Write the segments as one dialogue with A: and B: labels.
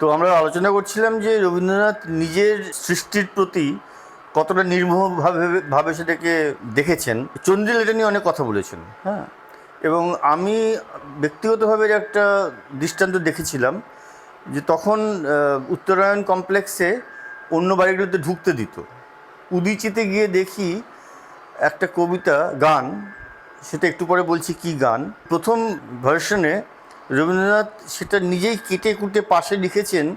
A: তো আমরা আলোচনা করছিলাম যে রবীন্দ্রনাথ নিজের সৃষ্টির প্রতি কতটা নির্মোহভাবে ভাবে সেটাকে দেখেছেন। চন্দ্রিল এটা নিয়ে অনেক কথা বলেছেন হ্যাঁ। এবং আমি ব্যক্তিগতভাবে একটা দৃষ্টান্ত দেখেছিলাম যে তখন উত্তরায়ণ কমপ্লেক্সে অন্য বাড়িগুলোতে ঢুকতে দিত। উদিচিতে গিয়ে দেখি একটা কবিতা, গান, সেটা একটু পরে বলছি কি গান। প্রথম ভার্সনে রবীন্দ্রনাথ সেটা নিজেই কেটে কুটে পাশে লিখেছেন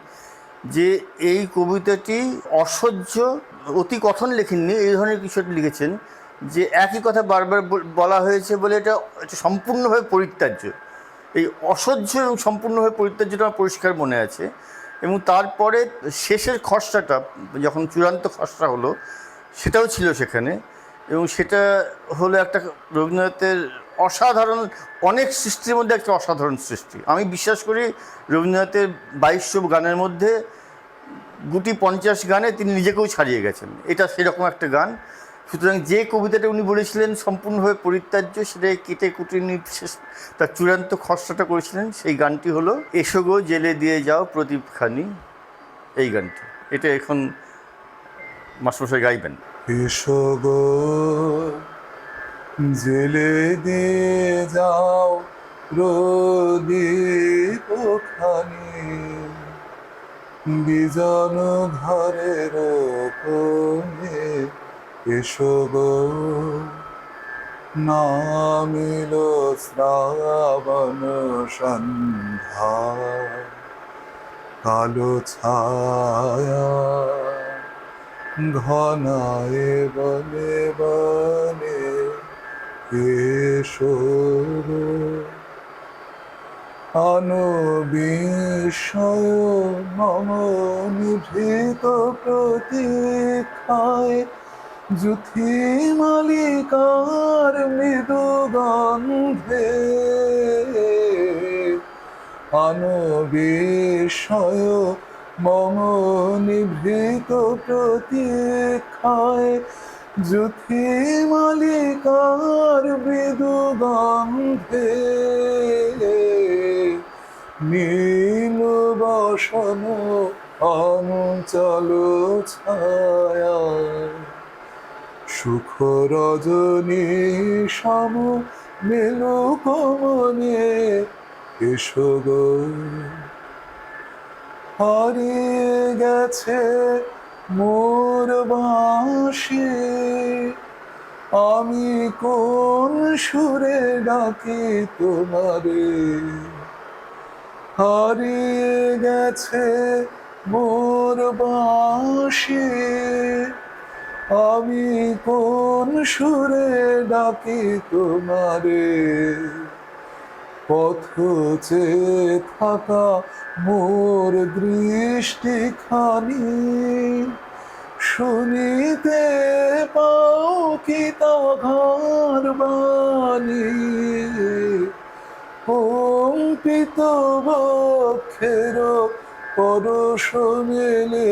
A: যে এই কবিতাটি অসহ্য, অতি কথন লেখেননি, এই ধরনের কিছু লিখেছেন যে একই কথা বারবার বল- হয়েছে বলে এটা সম্পূর্ণভাবে পরিত্যাজ্য। এই অসহ্য এবং সম্পূর্ণভাবে পরিত্যাজ্যটা আমার পরিষ্কার মনে আছে এবং তারপরে শেষের খসড়াটা, যখন চূড়ান্ত খসড়া হলো, সেটাও ছিল সেখানে এবং সেটা হলো একটা রবীন্দ্রনাথের অসাধারণ, অনেক সৃষ্টির মধ্যে একটা অসাধারণ সৃষ্টি। আমি বিশ্বাস করি রবীন্দ্রনাথের বাইশশো গানের মধ্যে গুটি পঞ্চাশ গানে তিনি নিজেকেও ছাড়িয়ে গেছেন। এটা সেরকম একটা গান। সুতরাং যে কবিতাটা উনি বলেছিলেন, সম্পূর্ণভাবে পরিত্যাজ্য, সেটাই কেটে কুটে শেষ, তার চূড়ান্ত খসড়াটা করেছিলেন, সেই গানটি হলো, এসো গো জেলে দিয়ে যাও প্রদীপখানি এই গানটি। এটা এখন মাস্টারমশাই গাইবেন।
B: এসো গো জেলে দিয়ে যাও প্রদীপ খানি বিজন ঘরের কোণে এসো গো। নামিল শ্রাবণ সন্ধ্যা। কালো ছায়া ঘনায় বনে বনে মম নিভৃত প্রতীক্ষায় যুথি মালিকার মৃদু গন্ধে। আনবিষয় মম নিভৃত প্রতীক্ষায় যুথি মালিকার মৃদু গন্ধে নীল বসন অঞ্চল ছায়া। সুখ রজনী সম মেলু কমনে এসো গো। হারিয়ে গেছে মোর বাঁশি আমি কোন সুরে ডাকি তোমারে? হারিয়ে গেছে মোর বাঁশি আমি কোন সুরে ডাকি তোমারে? পথ চেয়ে থাকা মোর দৃষ্টিখানি শুনিতে পাও কি তা ঘর বাণী। কম্পিত বক্ষের পরশ মেলে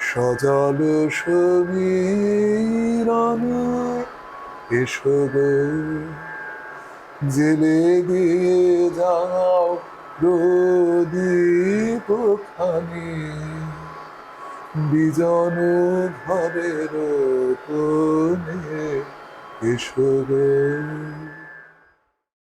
B: সজল সমীরণে জেলে দিয়ে যাও প্রদীপ খানি বিজন ঘরের কোণে এসো গো